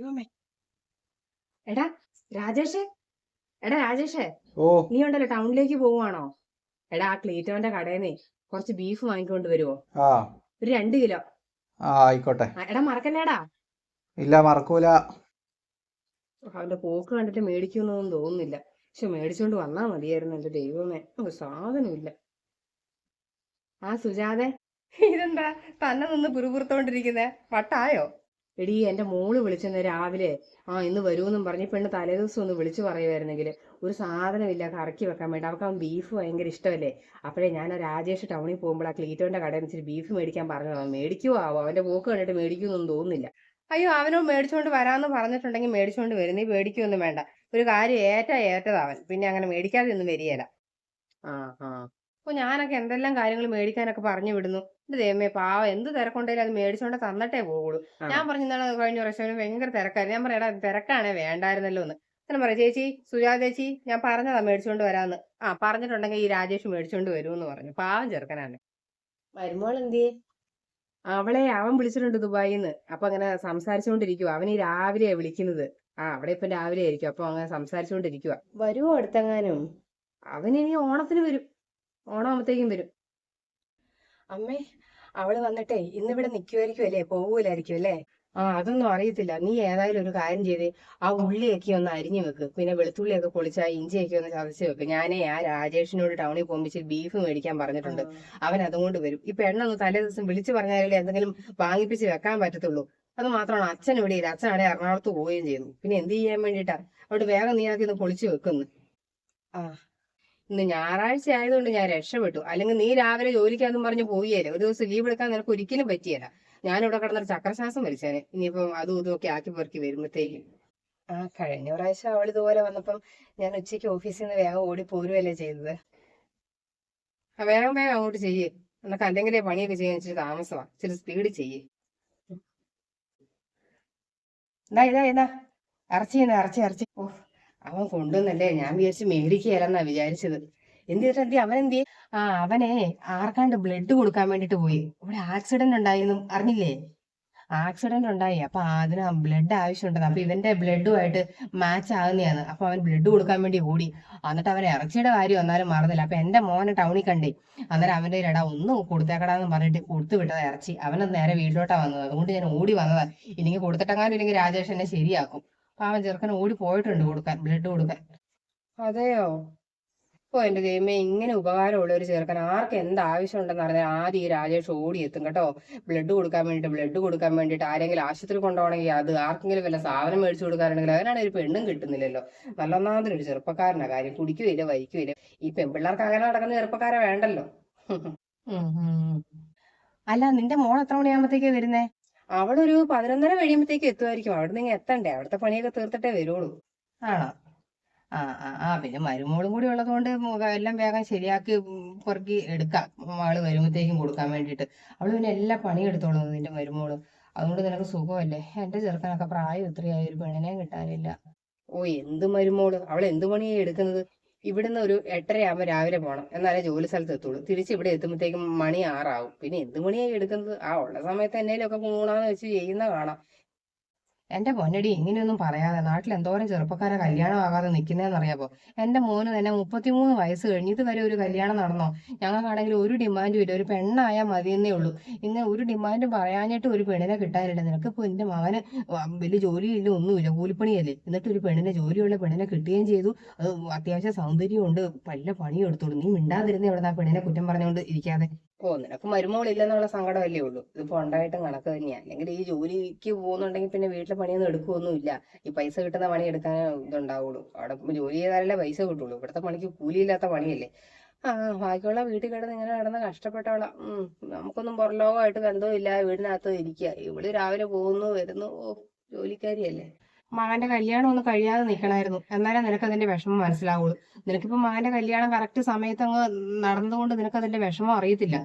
ദൈവമേ. എടാ രാജേഷേ. എടാ രാജേഷേ. ഓ. നീ ഉണ്ടല്ലോ ടൗണിലേക്ക് പോവാണോ എടാ ആ ക്ലീറ്റോന്റെ കടയിൽ നിന്ന് കുറച്ച് ബീഫ് വാങ്ങിക്കൊണ്ട് വരുവോ? ആ. ഒരു രണ്ട് കിലോ. ആ ആയിക്കോട്ടെ. എടാ മറക്കല്ലേടാ? ഇല്ല മറക്കൂല. അവന്റെ പോക്ക് കണ്ടിട്ട് മേടിക്കുന്നൊന്നും തോന്നുന്നില്ല. പക്ഷെ മേടിച്ചോണ്ട് വന്നാ മതിയായിരുന്നു എന്റെ ദൈവമേ. ഒരു സാധനമില്ല ആ സുജാതെ. ഇതെന്താ? തന്നെ നിന്ന് പുറപുറത്തോണ്ടിരിക്കുന്നേ വട്ടായോ? എടീ എന്റെ മോൾ വിളിച്ചെന്ന് രാവിലെ. ആ ഇന്ന് വരുമെന്നും പറഞ്ഞ് പെണ്ണ് തലേദിവസം ഒന്ന് വിളിച്ചു പറയുമായിരുന്നെങ്കിൽ ഒരു സാധനമില്ല കറക്കി വെക്കാൻ വേണ്ടി. അവർക്ക് അവൻ ബീഫ് ഭയങ്കര ഇഷ്ടമല്ലേ? അപ്പോഴേ ഞാൻ രാജേഷ് ടൗണിൽ പോകുമ്പോൾ ആ ക്ലീറ്റോന്റെ കടയിൽ നിന്ന് ബീഫ് മേടിക്കാൻ പറഞ്ഞു അവൻ മേടിക്കുവോ? ആവോ അവന്റെ പോക്ക് കണ്ടിട്ട് മേടിക്കുമെന്നൊന്നും തോന്നുന്നില്ല. അയ്യോ അവനോ മേടിച്ചുകൊണ്ട് വരാമെന്ന് പറഞ്ഞിട്ടുണ്ടെങ്കിൽ മേടിച്ചുകൊണ്ട് വരുന്നേ നീ മേടിക്കൊന്നും വേണ്ട. ഒരു കാര്യം ഏറ്റ ഏറ്റതാവൻ പിന്നെ അങ്ങനെ മേടിക്കാതെ ഒന്നും വരികയില്ല ആ ആ അപ്പൊ ഞാനൊക്കെ എന്തെല്ലാം കാര്യങ്ങൾ മേടിക്കാനൊക്കെ പറഞ്ഞു വിടുന്നു? എന്റെ ദൈവമേ പാവം. എന്ത് തിരക്കുണ്ടെങ്കിലും അത് മേടിച്ചോണ്ട് തന്നിട്ടേ പോകുള്ളൂ ഞാൻ പറഞ്ഞു എന്താണ് കഴിഞ്ഞ പ്രാവശ്യം ഭയങ്കര തിരക്കായിരുന്നു. ഞാൻ പറയാം തിരക്കാണേ വേണ്ടായിരുന്നല്ലോ എന്ന്. ഞാൻ പറയാം ചേച്ചി സുജാ ചേച്ചി ഞാൻ പറഞ്ഞതാ മേടിച്ചോണ്ട് വരാന്ന്. ആ പറഞ്ഞിട്ടുണ്ടെങ്കിൽ ഈ രാജേഷ് മേടിച്ചോണ്ട് വരൂ എന്ന് പറഞ്ഞു. പാവം ചെറുക്കനാണ്. വരുമ്പോൾ എന്തേ അവളെ അവൻ വിളിച്ചിട്ടുണ്ട് ദുബായിന്ന്. അപ്പൊ അങ്ങനെ സംസാരിച്ചുകൊണ്ടിരിക്കുക അവൻ ഈ രാവിലെയാ വിളിക്കുന്നത്. ആ അവിടെ ഇപ്പൊ രാവിലെ ആയിരിക്കും. അപ്പൊ അങ്ങനെ സംസാരിച്ചുകൊണ്ടിരിക്കുക വരുമോ അടുത്തെങ്ങാനും? അവൻ ഇനി ഓണത്തിന് വരും. ഓണമാകുമ്പത്തേക്കും വരും. അമ്മേ അവൾ വന്നിട്ടേ ഇന്നിവിടെ നിൽക്കുമായിരിക്കും അല്ലേ പോകൂലായിരിക്കും അല്ലേ ആ അതൊന്നും അറിയത്തില്ല. നീ ഏതായാലും ഒരു കാര്യം ചെയ്ത്. ആ ഉള്ളിയൊക്കെ ഒന്ന് അരിഞ്ഞു വെക്ക്. പിന്നെ വെളുത്തുള്ളിയൊക്കെ പൊളിച്ച് ആ ഇഞ്ചിയൊക്കെ ഒന്ന് ചതച്ച് വെക്ക്. ഞാനേ ആ രാജേഷിനോട് ടൗണിൽ പോകുമ്പോൾ ബീഫ് മേടിക്കാൻ പറഞ്ഞിട്ടുണ്ട്. അവൻ അതുകൊണ്ട് വരും. ഇപ്പൊ എണ്ണ ഒന്ന് തലേ ദിവസം വിളിച്ചു പറഞ്ഞാലേ എന്തെങ്കിലും വാങ്ങിപ്പിച്ച് വെക്കാൻ പറ്റത്തുള്ളൂ. അത് മാത്രമാണ്. അച്ഛൻ ഇവിടെ ഇല്ല. അച്ഛനാടെ എറണാകുളത്ത് പോവുകയും ചെയ്തു പിന്നെ എന്ത് ചെയ്യാൻ വേണ്ടിട്ടാ അവിടെ വേഗം നീ ആക്കി ഒന്ന് പൊളിച്ചു വെക്കുന്നു. ആ. ഇന്ന് ഞായറാഴ്ച ആയതുകൊണ്ട് ഞാൻ രക്ഷപ്പെട്ടു. അല്ലെങ്കിൽ നീ രാവിലെ ജോലിക്കാന്നും പറഞ്ഞ് പോവുകയല്ലേ. ഒരു ദിവസം ലീവ് എടുക്കാൻ നിനക്ക് ഒരിക്കലും പറ്റിയല്ല. ഞാനിവിടെ കിടന്നൊരു ചക്രശ്വാസം വലിച്ചേനെ ഇനിയിപ്പം അതും ഇതും ഒക്കെ ആക്കി പെറുക്കി വരുമ്പോഴത്തേക്കും ആ കഴിഞ്ഞ പ്രാവശ്യം അവൾ ഇതുപോലെ വന്നപ്പം ഞാൻ ഉച്ചയ്ക്ക് ഓഫീസിൽ നിന്ന് വേഗം ഓടി പോരുവല്ലേ ചെയ്തത്. ആ വേഗം വേഗം അങ്ങോട്ട് ചെയ്യേ. എന്നൊക്കെ അല്ലെങ്കിലേ പണിയൊക്കെ ചെയ്യാൻ ഇച്ചിരി താമസമാ. ഇച്ചിരി സ്പീഡ് ചെയ്യേ. ഇതാ ഇതാ ഇതാ. ഇറച്ചി ഇറച്ചി ഇറച്ചി. ഓ അവൻ കൊണ്ടുവന്നല്ലേ? ഞാൻ വിചാരിച്ച് മേടിക്കുകയല്ലെന്നാ വിചാരിച്ചത്. എന്ത് ചെയ്തിട്ട് എന്തി അവൻ എന്തി ആ അവനെ ആർക്കാണ്ട് ബ്ലഡ് കൊടുക്കാൻ വേണ്ടിട്ട് പോയി. ഇവിടെ ആക്സിഡന്റ് ഉണ്ടായിരുന്നു അറിഞ്ഞില്ലേ? ആക്സിഡന്റ് ഉണ്ടായി. അപ്പൊ അതിന് ബ്ലഡ് ആവശ്യമുണ്ടെന്ന് അപ്പൊ ഇവന്റെ ബ്ലഡുമായിട്ട് മാച്ച് ആകുന്നതാണ് അപ്പൊ അവൻ ബ്ലഡ് കൊടുക്കാൻ വേണ്ടി ഓടി. എന്നിട്ട് അവൻ ഇറച്ചിയുടെ കാര്യം വന്നാലും മറന്നില്ല. അപ്പൊ എന്റെ മോനെ ടൗണിൽ കണ്ടേ. അന്നേരം അവന്റെ ഇട ഒന്നും കൊടുത്തേക്കടാന്ന് പറഞ്ഞിട്ട് കൊടുത്തു വിട്ടതാ ഇറച്ചി. അവനത് നേരെ വീട്ടിലോട്ടാ വന്നത്. അതുകൊണ്ട് ഞാൻ ഓടി വന്നതാ. ഇല്ലെങ്കിൽ കൊടുത്തിട്ടെങ്ങാനും ഇല്ലെങ്കിൽ രാജേഷ് എന്നെ ശരിയാക്കും. അവൻ ചെറുക്കൻ ഓടി പോയിട്ടുണ്ട് കൊടുക്കാൻ ബ്ലഡ് കൊടുക്കാൻ. അതെയോ? ഓ എന്റെ ദൈവമേ ഇങ്ങനെ ഉപകാരമുള്ള ഒരു ചെറുക്കൻ ആർക്ക് എന്ത് ആവശ്യം ഉണ്ടെന്ന് അറിഞ്ഞാൽ ആദ്യം ഈ രാജേഷ് ഓടി എത്തും കേട്ടോ. ബ്ലഡ് കൊടുക്കാൻ വേണ്ടിട്ട് ബ്ലഡ് കൊടുക്കാൻ വേണ്ടിട്ട് ആരെങ്കിലും ആശുപത്രി കൊണ്ടുപോകണമെങ്കിൽ അത് ആർക്കെങ്കിലും വല്ല സാധനം മേടിച്ചു കൊടുക്കാറുണ്ടെങ്കിൽ അതിനാണ് ഒരു പെണ്ണും കിട്ടുന്നില്ലല്ലോ. ഒരു ചെറുപ്പക്കാരനാ കാര്യം. കുടിക്കുകയില്ല വഹിക്കുകയില്ല ഈ പെൺപിള്ളേർക്ക് അങ്ങനെ നടക്കുന്ന ചെറുപ്പക്കാരെ വേണ്ടല്ലോ. അല്ല നിന്റെ മോൾ എത്ര മണിയാകുമ്പത്തേക്കാ വരുന്നേ? അവളൊരു പതിനൊന്നര കഴിയുമ്പോഴത്തേക്ക് എത്തുമായിരിക്കും അവിടെ നിങ്ങൾ എത്തണ്ടേ? അവിടുത്തെ പണിയൊക്കെ തീർത്തിട്ടേ വരുള്ളൂ. ആണോ? ആ ആ ആ പിന്നെ മരുമോളും കൂടി ഉള്ളത് കൊണ്ട് എല്ലാം വേഗം ശരിയാക്കി പുറകി എടുക്കാം. ആൾ വരുമ്പോഴത്തേക്കും കൊടുക്കാൻ വേണ്ടിയിട്ട്. അവൾ പിന്നെ എല്ലാ പണിയും എടുത്തോളും നിന്റെ മരുമോൾ. അതുകൊണ്ട് നിനക്ക് സുഖമല്ലേ? എന്റെ ചെറുക്കനൊക്കെ പ്രായം ഇത്രയായി. ഒരു പെണ്ണിനെ കിട്ടാനില്ല. ഓ എന്ത് മരുമോൾ? അവൾ എന്ത് പണിയാ എടുക്കുന്നത്? ഇവിടുന്ന് ഒരു എട്ടരയാകുമ്പോൾ രാവിലെ പോകണം എന്നാലേ ജോലി സ്ഥലത്ത് എത്തുള്ളൂ. തിരിച്ച് ഇവിടെ എത്തുമ്പോഴത്തേക്കും മണി ആറാവും. പിന്നെ എന്ത് മണിയായി എടുക്കുന്നത്? ആ ഉള്ള സമയത്ത് എന്നേലും ഒക്കെ കൂണാന്ന് വെച്ച് ചെയ്യുന്ന കാണാം. എന്റെ പൊന്നടി ഇങ്ങനെയൊന്നും പറയാതെ നാട്ടിൽ എന്തോരം ചെറുപ്പക്കാരെ കല്യാണം ആകാതെ നിൽക്കുന്നതെന്നറിയാമോ എന്റെ മോന് തന്നെ മുപ്പത്തിമൂന്ന് വയസ്സ് കഴിഞ്ഞ് ഇതുവരെ ഒരു കല്യാണം നടന്നോ? ഞങ്ങൾക്കാണെങ്കിൽ ഒരു ഡിമാൻഡും ഇല്ല. ഒരു പെണ്ണായാൽ മതിയെന്നേ ഉള്ളൂ. ഇങ്ങനെ ഒരു ഡിമാൻഡും പറയാഞ്ഞിട്ട് ഒരു പെണ്ണിനെ കിട്ടാനില്ല. നിനക്കിപ്പോ എന്റെ മകന് വലിയ ജോലിയില്ല ഒന്നുമില്ല. കൂലിപ്പണിയല്ലേ? എന്നിട്ട് ഒരു പെണ്ണിനെ ജോലിയുള്ള പെണ്ണിനെ കിട്ടുകയും ചെയ്തു. അത് അത്യാവശ്യം സൗന്ദര്യമുണ്ട്. പല പണിയും എടുത്തോളൂ നീ മിണ്ടാതിരുന്നേ ഇവിടെ ആ പെണ്ണിനെ കുറ്റം പറഞ്ഞുകൊണ്ട് ഇരിക്കാതെ. ഓ നിനക്ക് മരുമോളില്ലെന്നുള്ള സങ്കടമല്ലേ ഉള്ളൂ. ഇതിപ്പോ ഉണ്ടായിട്ടും കണക്ക് തന്നെയാ. അല്ലെങ്കിൽ ഈ ജോലിക്ക് പോകുന്നുണ്ടെങ്കിൽ പിന്നെ വീട്ടിലെ പണിയൊന്നും എടുക്കുകയൊന്നുമില്ല. ഈ പൈസ കിട്ടുന്ന പണി എടുക്കാൻ ഇതുണ്ടാവുള്ളൂ. അവിടെ ജോലി ചെയ്താലല്ലേ പൈസ കിട്ടുള്ളൂ. ഇവിടുത്തെ പണിക്ക് കൂലിയില്ലാത്ത പണിയല്ലേ. ആ ബാക്കിയുള്ള വീട്ടിൽ കിടന്ന് ഇങ്ങനെ കിടന്ന് കഷ്ടപ്പെട്ടവളാ. ഉം നമുക്കൊന്നും പുറലോകമായിട്ട് ഇല്ല വീടിനകത്ത് ഇരിക്കുക. ഇവൾ രാവിലെ പോകുന്നു വരുന്നു. ഓ ജോലിക്കാരിയല്ലേ. മകന്റെ കല്യാണം ഒന്ന് കഴിയാതെ നിൽക്കണമായിരുന്നു എന്നാലേ നിനക്ക് അതിന്റെ വിഷമം മനസ്സിലാവുള്ളൂ. നിനക്കിപ്പോ മകന്റെ കല്യാണം കറക്റ്റ് സമയത്ത് അങ്ങ് നടന്നതുകൊണ്ട് നിനക്ക് അതിന്റെ വിഷമം അറിയത്തില്ല.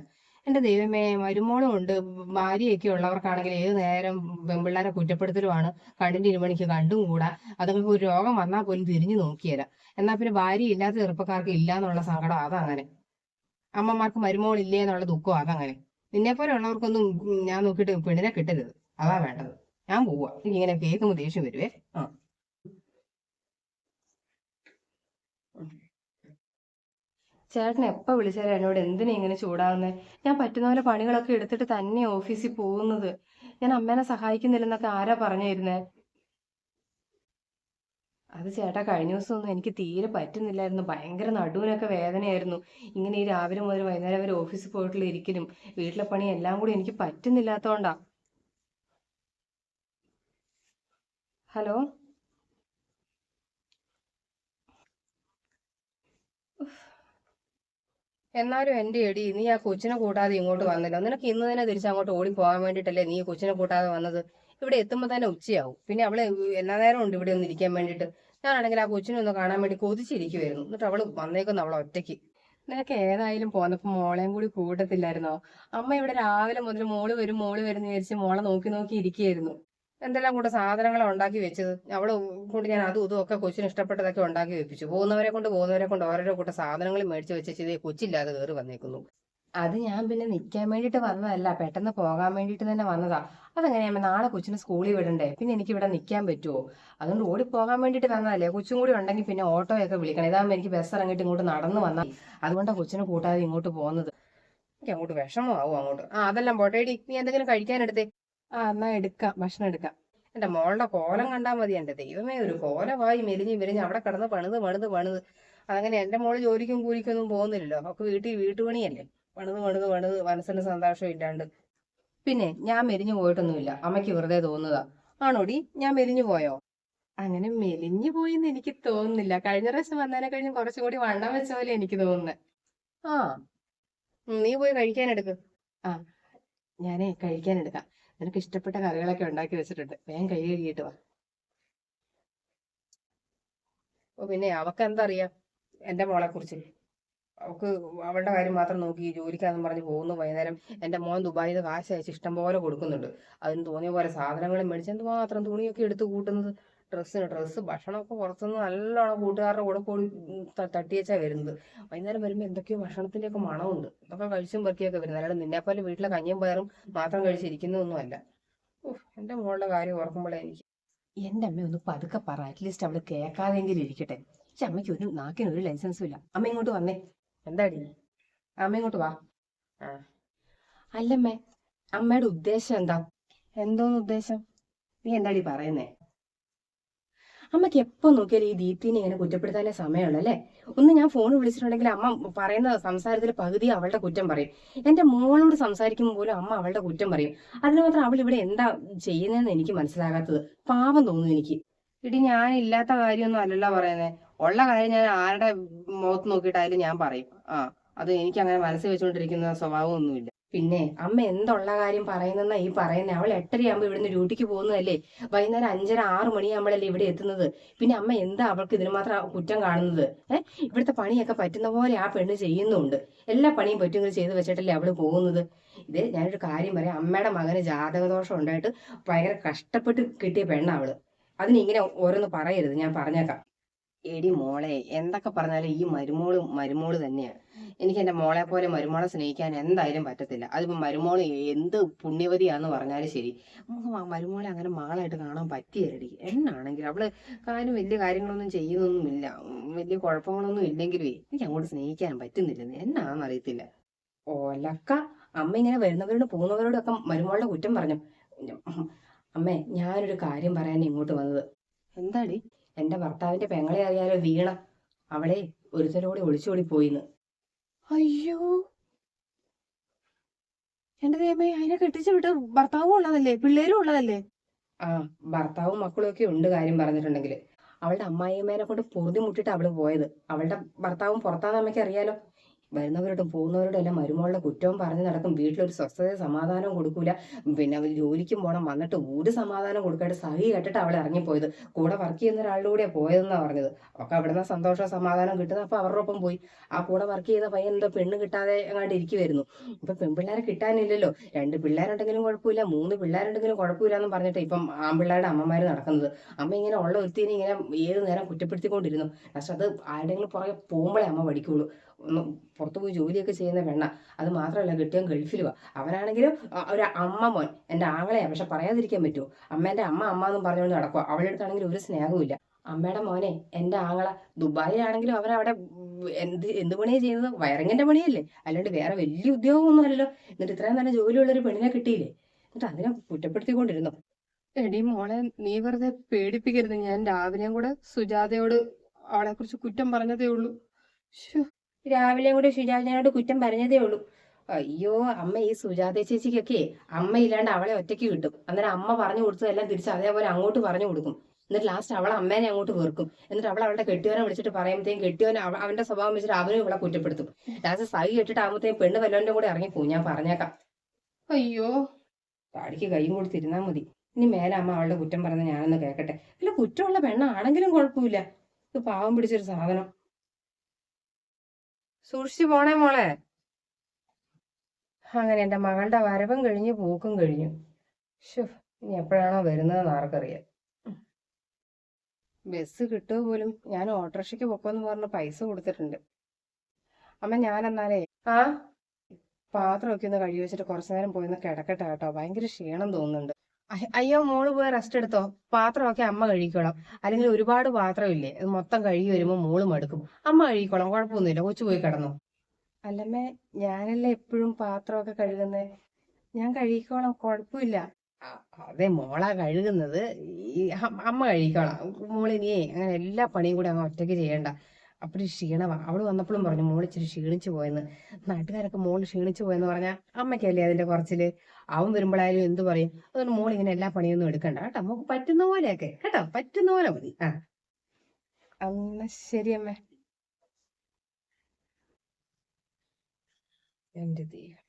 എന്റെ ദൈവമേ മരുമോളും ഉണ്ട്. ഭാര്യയൊക്കെ ഉള്ളവർക്കാണെങ്കിൽ ഏത് നേരം പെമ്പിള്ളേരെ കുറ്റപ്പെടുത്തലുമാണ്? കണ്ടിന്റെ ഇരുമണിക്ക് കണ്ടും കൂടാ. അതൊക്കെ ഒരു രോഗം വന്നാൽ പോലും തിരിഞ്ഞു നോക്കിയല്ല എന്നാ പിന്നെ ഭാര്യ ഇല്ലാത്ത ചെറുപ്പക്കാർക്ക് ഇല്ല എന്നുള്ള സങ്കടം അതങ്ങനെ. അമ്മമാർക്ക് മരുമോളില്ലേ എന്നുള്ള ദുഃഖം അതങ്ങനെ. നിന്നെ പോലെ ഉള്ളവർക്കൊന്നും ഞാൻ നോക്കിയിട്ട് പെണ്ണിനെ കിട്ടരുത്. അതാ വേണ്ടത്. ഞാൻ പോവാ. എനിക്ക് ഇങ്ങനെ കേൾക്കുമ്പോൾ ദേഷ്യം വരുവേ. ആ. ചേട്ടൻ എപ്പ വിളിച്ചാലും എന്നോട് എന്തിനാ ഇങ്ങനെ ചൂടാകുന്നത് ഞാൻ പറ്റുന്ന പോലെ പണികളൊക്കെ എടുത്തിട്ട് തന്നെ ഓഫീസിൽ പോകുന്നത്. ഞാൻ അമ്മേനെ സഹായിക്കുന്നില്ലെന്നൊക്കെ ആരാ പറഞ്ഞു തരുന്നേ അത് ചേട്ടാ കഴിഞ്ഞ ദിവസമൊന്നും എനിക്ക് തീരെ പറ്റുന്നില്ലായിരുന്നു. ഭയങ്കര നടുവിനൊക്കെ വേദനയായിരുന്നു. ഇങ്ങനെ ഈ രാവിലെ മുതൽ വൈകുന്നേരം വരെ ഓഫീസിൽ പോയിട്ടുള്ള ഇരിക്കലും വീട്ടിലെ പണി എല്ലാം കൂടി എനിക്ക് പറ്റുന്നില്ലാത്തോണ്ടാ. ഹലോ? എന്നാലും എന്റെ എടി നീ ആ കൊച്ചിനെ കൂട്ടാതെ ഇങ്ങോട്ട് വന്നല്ലോ. നിനക്ക് ഇന്ന് തന്നെ തിരിച്ചങ്ങോട്ട് ഓടി പോകാൻ വേണ്ടിട്ടല്ലേ നീ കൊച്ചിനെ കൂട്ടാതെ വന്നത്? ഇവിടെ എത്തുമ്പോൾ തന്നെ ഉച്ചയാവും. പിന്നെ അവളെ എല്ലാ നേരം ഉണ്ട് ഇവിടെ ഒന്ന് ഇരിക്കാൻ വേണ്ടിയിട്ട്? ഞാനാണെങ്കിൽ ആ കൊച്ചിനെ ഒന്ന് കാണാൻ വേണ്ടി കൊതിച്ചിരിക്കുവായിരുന്നു. എന്നിട്ട് അവൾ വന്നേക്കുന്നു അവളെ ഒറ്റയ്ക്ക്. നിനക്ക് ഏതായാലും പോന്നപ്പോ മോളേം കൂടി കൂട്ടത്തില്ലായിരുന്നോ? അമ്മ ഇവിടെ രാവിലെ മുതൽ മോൾ വരും മോൾ വരും വിചാരിച്ച് മോളെ നോക്കി നോക്കി ഇരിക്കുകയായിരുന്നു എന്തെല്ലാം കൂടെ സാധനങ്ങളാണ് ഉണ്ടാക്കി വെച്ചത്? അവൾ കൊണ്ട് ഞാൻ അതും ഇതും ഒക്കെ കൊച്ചിന് ഇഷ്ടപ്പെട്ടതൊക്കെ ഉണ്ടാക്കി വെപ്പിച്ചു. പോകുന്നവരെ കൊണ്ട് പോകുന്നവരെ കൊണ്ട് ഓരോരോ കൂട്ടം സാധനങ്ങൾ മേടിച്ച് വെച്ച് ഇതേ കൊച്ചില്ലാതെ കയറി വന്നേക്കുന്നു. അത് ഞാൻ പിന്നെ നിൽക്കാൻ വേണ്ടിയിട്ട് വന്നതല്ല പെട്ടെന്ന് പോകാൻ വേണ്ടിയിട്ട് തന്നെ വന്നതാ. അതെങ്ങനെയാ നാളെ കൊച്ചിന് സ്കൂളിൽ വിടണ്ടേ? പിന്നെ എനിക്ക് ഇവിടെ നിൽക്കാൻ പറ്റുമോ അതുകൊണ്ട് ഓടി പോകാൻ വേണ്ടിയിട്ട് വന്നതല്ലേ? കൊച്ചും കൂടി ഉണ്ടെങ്കിൽ പിന്നെ ഓട്ടോയൊക്കെ വിളിക്കണം. ഇതാകുമ്പോൾ എനിക്ക് ബസ് ഇറങ്ങിയിട്ട് ഇങ്ങോട്ട് നടന്നു വന്നാൽ അതുകൊണ്ടാണ് കൊച്ചിനെ കൂട്ടാതെ ഇങ്ങോട്ട് പോകുന്നത്. എനിക്ക് അങ്ങോട്ട് വിഷമമാവും അങ്ങോട്ട്. ആ അതെല്ലാം പോട്ടെ. എടി നീ എന്തെങ്കിലും കഴിക്കാനെടുത്തേ ആ എന്നാ എടുക്കാം ഭക്ഷണം എടുക്കാം. എന്റെ മോളുടെ കോലം കണ്ടാൽ മതി എന്റെ ദൈവമേ ഒരു കോലമായി മെലിഞ്ഞ് മെലിഞ്ഞ് അവിടെ കിടന്ന് പണിത് പണിത് പണിത്. അതങ്ങനെ എന്റെ മോൾ ജോലിക്കും കൂലിക്കൊന്നും പോകുന്നില്ലല്ലോ അവൾക്ക് വീട്ടിൽ വീട്ടുപണിയല്ലേ? പണിത് പണിത് പണിത് മനസ്സിന് സന്തോഷം ഇല്ലാണ്ട്. പിന്നെ ഞാൻ മെലിഞ്ഞു പോയിട്ടൊന്നുമില്ല അമ്മയ്ക്ക് വെറുതെ തോന്നുക. ആണോടി ഞാൻ മെലിഞ്ഞു പോയോ? അങ്ങനെ മെലിഞ്ഞു പോയിന്ന് എനിക്ക് തോന്നുന്നില്ല. കഴിഞ്ഞ പ്രാവശ്യം വന്നതിനെ കഴിഞ്ഞ് കുറച്ചും കൂടി വണ്ണം വെച്ച പോലെ എനിക്ക് തോന്നുന്നത് ആ നീ പോയി കഴിക്കാൻ എടുക്ക്. ആ ഞാനേ കഴിക്കാനെടുക്കാം നിനക്ക് ഇഷ്ടപ്പെട്ട കറികളൊക്കെ ഉണ്ടാക്കി വെച്ചിട്ടുണ്ട്. വേഗം കൈ കഴുകിയിട്ട് വാ. ഓ പിന്നെ അവക്ക് എന്തറിയാം എന്റെ മോളെ കുറിച്ച്. അവക്ക് അവളുടെ കാര്യം മാത്രം നോക്കി ജോലിക്കാന്ന് പറഞ്ഞ് പോകുന്നു വൈകുന്നേരം. എന്റെ മോൻ ദുബായിൽ കാശ് അയച്ച് ഇഷ്ടം പോലെ കൊടുക്കുന്നുണ്ട്. അതിന് തോന്നിയ പോലെ സാധനങ്ങളും മേടിച്ച് എന്ത് മാത്രം തുണിയൊക്കെ എടുത്ത് കൂട്ടുന്നത്? ഡ്രസ്സിന് ഡ്രസ്സ് ഭക്ഷണമൊക്കെ പുറത്തുനിന്ന് നല്ലോണം കൂട്ടുകാരുടെ കൂടെ കൂടി തട്ടിയച്ചാ വരുന്നത്. വൈകുന്നേരം വരുമ്പോൾ എന്തൊക്കെയോ ഭക്ഷണത്തിന്റെ ഒക്കെ മണമുണ്ട്. ഇതൊക്കെ കഴിച്ചും പെറുക്കിയൊക്കെ വരുന്നത്. അല്ലാണ്ട് നിന്നെപ്പോലെ വീട്ടിലെ കഞ്ഞിയും പയറും മാത്രം കഴിച്ചിരിക്കുന്നൊന്നും അല്ല ഉഫ്, എന്റെ മോളുടെ കാര്യം ഓർക്കുമ്പോഴേ എനിക്ക് എന്റെ അമ്മ ഒന്ന് പതുക്കെ പറ. അറ്റ്ലീസ്റ്റ് അവൾ കേൾക്കാതെങ്കിലും ഇരിക്കട്ടെ. പക്ഷെ അമ്മയ്ക്ക് ഒരു നാക്കിന് ഒരു ലൈസൻസും ഇല്ല. അമ്മ ഇങ്ങോട്ട് വന്നേ. എന്താടി? അമ്മ ഇങ്ങോട്ട് വാ. ആ. അല്ലമ്മേ അമ്മയുടെ ഉദ്ദേശം എന്താ? എന്തോന്ന് ഉദ്ദേശം? നീ എന്താടി പറയുന്നേ? അമ്മയ്ക്ക് എപ്പോ നോക്കിയാലും ഈ ദീപ്തിനെ ഇങ്ങനെ കുറ്റപ്പെടുത്താനേ സമയമുള്ളൂ അല്ലേ? ഒന്ന് ഞാൻ ഫോൺ വിളിച്ചിട്ടുണ്ടെങ്കിൽ അമ്മ പറയുന്ന സംസാരത്തിൽ പകുതി അവളുടെ കുറ്റം പറയും. എന്റെ മോളോട് സംസാരിക്കുമ്പോൾ പോലും അമ്മ അവളുടെ കുറ്റം പറയും. അതിന് മാത്രം അവൾ ഇവിടെ എന്താ ചെയ്യുന്നതെന്ന് എനിക്ക് മനസ്സിലാകാത്തത്. പാവം തോന്നുന്നു എനിക്ക്. ഇടി ഞാൻ ഇല്ലാത്ത കാര്യമൊന്നും അല്ലല്ലോ പറയുന്നേ. ഉള്ള കാര്യം ഞാൻ ആരുടെ മുഖത്ത് നോക്കിയിട്ടായാലും ഞാൻ പറയും. ആ അത് എനിക്ക് അങ്ങനെ മനസ്സിൽ വെച്ചുകൊണ്ടിരിക്കുന്ന സ്വഭാവമൊന്നുമില്ല. പിന്നെ അമ്മ എന്തുള്ള കാര്യം പറയുന്നെന്നാ ഈ പറയുന്നത് അവൾ എട്ടരയാകുമ്പോൾ ഇവിടുന്ന് ഡ്യൂട്ടിക്ക് പോകുന്നതല്ലേ. വൈകുന്നേരം അഞ്ചര ആറ് മണിയാകുമ്പോഴല്ലേ ഇവിടെ എത്തുന്നത്. പിന്നെ അമ്മ എന്താ അവൾക്ക് ഇതിന് മാത്രം കുറ്റം കാണുന്നത്? ഏഹ് ഇവിടുത്തെ പണിയൊക്കെ പറ്റുന്ന പോലെ ആ പെണ്ണ് ചെയ്യുന്നുണ്ട്. എല്ലാ പണിയും പറ്റുമെങ്കിൽ ചെയ്ത് വെച്ചിട്ടല്ലേ അവൾ പോകുന്നത്. ഇത് ഞാനൊരു കാര്യം പറയാം. അമ്മയുടെ മകന് ജാതകദോഷം ഉണ്ടായിട്ട് ഭയങ്കര കഷ്ടപ്പെട്ട് കിട്ടിയ പെണ്ണാവൾ അതിന് ഇങ്ങനെ ഓരോന്ന് പറയരുത്. ഞാൻ പറഞ്ഞേക്കാം. എടി മോളെ എന്തൊക്കെ പറഞ്ഞാലും ഈ മരുമോൾ മരുമോൾ തന്നെയാണ്. എനിക്ക് എന്റെ മോളെ പോലെ മരുമോളെ സ്നേഹിക്കാൻ എന്തായാലും പറ്റത്തില്ല. അതിപ്പോ മരുമോൾ എന്ത് പുണ്യവതിയാന്ന് പറഞ്ഞാലും ശരി. മരുമോളെ അങ്ങനെ മകളായിട്ട് കാണാൻ പറ്റിയല്ലടി. എന്നാണെങ്കിൽ അവൾ കാര്യം വലിയ കാര്യങ്ങളൊന്നും ചെയ്യുന്നൊന്നുമില്ല. വലിയ കുഴപ്പങ്ങളൊന്നും ഇല്ലെങ്കിലേ എനിക്ക് അങ്ങോട്ട് സ്നേഹിക്കാൻ പറ്റുന്നില്ലെന്ന്. എന്നാന്ന് അറിയത്തില്ല. ഓലക്ക അമ്മ ഇങ്ങനെ വരുന്നവരോട് പോകുന്നവരോടൊക്കെ മരുമോളുടെ കുറ്റം പറഞ്ഞു? അമ്മേ ഞാനൊരു കാര്യം പറയാൻ ഇങ്ങോട്ട് വന്നത്. എന്താടി? എന്റെ ഭർത്താവിന്റെ പെങ്ങളെ അറിയാലോ വീണ. അവളെ ഒരുത്തരോടെ ഒളിച്ചോടി പോയിന്ന്. അയ്യോ. എന്റെ ദൈവമേ അതിനെ കെട്ടിച്ചു വിട്ട് ഭർത്താവും ഉള്ളതല്ലേ? പിള്ളേരും ഉള്ളതല്ലേ? ആ ഭർത്താവും മക്കളും ഒക്കെ ഉണ്ട് കാര്യം പറഞ്ഞിട്ടുണ്ടെങ്കിൽ. അവളുടെ അമ്മായിയമ്മേനെ കൊണ്ട് പൊറുതി മുട്ടിട്ട് അവൾ പോയത്. അവളുടെ ഭർത്താവും പുറത്താന്ന് അമ്മയ്ക്ക് അറിയാലോ. വരുന്നവരോടും പോകുന്നവരോടും എല്ലാം മരുമകളുടെ കുറ്റവും പറഞ്ഞ് നടക്കും. വീട്ടിലൊരു സ്വസ്ഥത സമാധാനം കൊടുക്കൂല. പിന്നെ അവർ ജോലിക്കും പോകണം വന്നിട്ട് ഒരു സമാധാനം കൊടുക്കായിട്ട് സഹി കേട്ടിട്ട് അവൾ ഇറങ്ങിപ്പോയത്. കൂടെ വർക്ക് ചെയ്യുന്ന ഒരാളുടെ കൂടെ പോയതെന്നാണ് പറഞ്ഞത്. ഒക്കെ അവിടുന്ന് സന്തോഷം സമാധാനം കിട്ടുന്ന അപ്പൊ അവരുടെ ഒപ്പം പോയി. ആ കൂടെ വർക്ക് ചെയ്ത പയ്യൻ എന്തോ പെണ്ണ് കിട്ടാതെ അങ്ങാണ്ട് ഇരിക്കുവായിരുന്നു. ഇപ്പൊ പെൺപിള്ളേരെ കിട്ടാനില്ലല്ലോ. രണ്ട് പിള്ളേരുണ്ടെങ്കിലും കുഴപ്പമില്ല. മൂന്ന് പിള്ളേരുണ്ടെങ്കിലും കുഴപ്പമില്ല എന്ന് പറഞ്ഞിട്ട് ഇപ്പം ആൺപിള്ളേരുടെ അമ്മമാര് നടക്കുന്നത്. അമ്മ ഇങ്ങനെ ഉള്ള ഒരുത്തിനെ ഇങ്ങനെ ഏത് നേരം കുറ്റപ്പെടുത്തിക്കൊണ്ടിരുന്നു. പക്ഷെ അത് ആരുടെങ്കിലും പുറകെ പോകുമ്പോഴേ അമ്മ പഠിക്കുള്ളൂ. ഒന്ന് പുറത്തു പോയി ജോലിയൊക്കെ ചെയ്യുന്ന പെണ്ണ. അത് മാത്രമല്ല കെട്ടിയവൻ ഗൾഫിലുവാ. അവനാണെങ്കിലും അ- ഒരു അമ്മ മോൻ. എന്റെ ആങ്ങളെയാണ് പക്ഷെ പറയാതിരിക്കാൻ പറ്റുമോ അമ്മേന്റെ അമ്മ അമ്മ എന്നും പറഞ്ഞുകൊണ്ട് നടക്കുക അവളുടെ അടുത്താണെങ്കിൽ ഒരു സ്നേഹവും അമ്മയുടെ മോനെ എന്റെ ആങ്ങള. ദുബായിലാണെങ്കിലും അവരവിടെ എന്ത് എന്ത് പണിയാണ് ചെയ്യുന്നത്? വയറിങ്ങിന്റെ പണിയല്ലേ? അല്ലാണ്ട് വേറെ വലിയ ഉദ്യോഗമൊന്നും അല്ലല്ലോ എന്നിട്ട് ഇത്രയും നല്ല ജോലിയുള്ളൊരു പെണ്ണിനെ കിട്ടിയില്ലേ? എന്നിട്ട് അതിനെ കുറ്റപ്പെടുത്തിക്കൊണ്ടിരുന്നു. എടി മോളെ നീ വെറുതെ പേടിപ്പിക്കരുത്. ഞാൻ രാവിലെയും കൂടെ സുജാതയോട് അവളെ കുറിച്ച് കുറ്റം പറഞ്ഞതേ ഉള്ളൂ. രാവിലെ കൂടെ സുജാതയോട് കുറ്റം പറഞ്ഞതേ ഉള്ളൂ. അയ്യോ അമ്മ ഈ സുജാത ചേച്ചിക്കൊക്കെ അമ്മ ഇല്ലാണ്ട് അവളെ ഒറ്റയ്ക്ക് കിട്ടും. അന്നേരം അമ്മ പറഞ്ഞു കൊടുത്തതെല്ലാം തിരിച്ച് അതേപോലെ അങ്ങോട്ട് പറഞ്ഞു കൊടുക്കും. എന്നിട്ട് ലാസ്റ്റ് അവൾ അമ്മേനെ അങ്ങോട്ട് വെറുക്കും. എന്നിട്ട് അവൾ അവളുടെ കെട്ടിയോനെ വിളിച്ചിട്ട് പറയുമ്പോഴത്തേക്കും കെട്ടിയോനെ അവ- അവന്റെ സ്വഭാവം വെച്ചിട്ട് അവനും ഇവളെ കുറ്റപ്പെടുത്തും. ലാസ്റ്റ് സൈ കെട്ടിട്ട് ആകുമ്പോഴത്തേക്കും പെണ്ണ് വല്ലവന്റെ കൂടെ ഇറങ്ങിപ്പോവും ഞാൻ പറഞ്ഞേക്കാം. അയ്യോ താടിക്ക് കൈയും കൊടുത്തിരുന്നാ മതി. ഇനി മേലെ അമ്മ അവളുടെ കുറ്റം പറഞ്ഞ ഞാനൊന്ന് കേൾക്കട്ടെ. അല്ല കുറ്റമുള്ള പെണ്ണാണെങ്കിലും കുഴപ്പമില്ല. ഇത് പാവം പിടിച്ചൊരു സാധനം. സൂക്ഷിച്ചു പോണേ മോളെ. അങ്ങനെ എന്റെ മകളുടെ വരവും കഴിഞ്ഞു പോക്കും കഴിഞ്ഞു. ഇനി എപ്പോഴാണോ വരുന്നതെന്ന് ആർക്കറിയാം. ബസ് കിട്ടുക പോലും? ഞാൻ ഓട്ടോറിക്ഷയ്ക്ക് പൊക്കോന്ന് പറഞ്ഞ് പൈസ കൊടുത്തിട്ടുണ്ട്. അമ്മ ഞാൻ എന്നാലേ ആ? പാത്രമൊക്കെ ഒന്ന് കഴുകി വെച്ചിട്ട് കുറച്ചു നേരം പോയി ഒന്ന് കിടക്കട്ടെ കേട്ടോ. ഭയങ്കര ക്ഷീണം തോന്നുന്നുണ്ട്. അയ്യോ മോൾ പോയി റെസ്റ്റ് എടുത്തോ? പാത്രമൊക്കെ അമ്മ കഴുകിക്കോളാം അല്ലെങ്കിൽ ഒരുപാട് പാത്രമില്ലേ? അത് മൊത്തം കഴുകി വരുമ്പോൾ മോൾ മടുക്കും. അമ്മ കഴുകിക്കോളാം കുഴപ്പമൊന്നുമില്ല. കൊച്ചു പോയി കിടന്നു. അല്ലമ്മേ ഞാനല്ലേ എപ്പോഴും പാത്രമൊക്കെ കഴുകുന്നത് ഞാൻ കഴുകിക്കോളാം കുഴപ്പമില്ല. അതെ മോളാ കഴുകുന്നത്. ഈ അമ്മ കഴുകിക്കോളാം മോളിനിയേ അങ്ങനെ എല്ലാ പണിയും കൂടി അങ്ങ് ഒറ്റയ്ക്ക് ചെയ്യണ്ട. അപ്പടി ക്ഷീണമാണ് അവൾ വന്നപ്പോഴും പറഞ്ഞു മോൾ ഇച്ചിരി ക്ഷീണിച്ചു പോയെന്ന്. നാട്ടുകാരൊക്കെ മോൾ ക്ഷീണിച്ചു പോയെന്ന് പറഞ്ഞാൽ അമ്മയ്ക്കല്ലേ അതിന്റെ കുറച്ചിൽ? അവൻ വരുമ്പോഴായാലും എന്ത് പറയും? അതുകൊണ്ട് മോൾ ഇങ്ങനെ എല്ലാ പണിയൊന്നും എടുക്കണ്ട. കേട്ടോ നമുക്ക് പറ്റുന്ന പോലെയൊക്കെ. കേട്ടോ പറ്റുന്ന പോലെ മതി. ആ. എന്നാ ശരി അമ്മ. എന്റെ ദൈവം.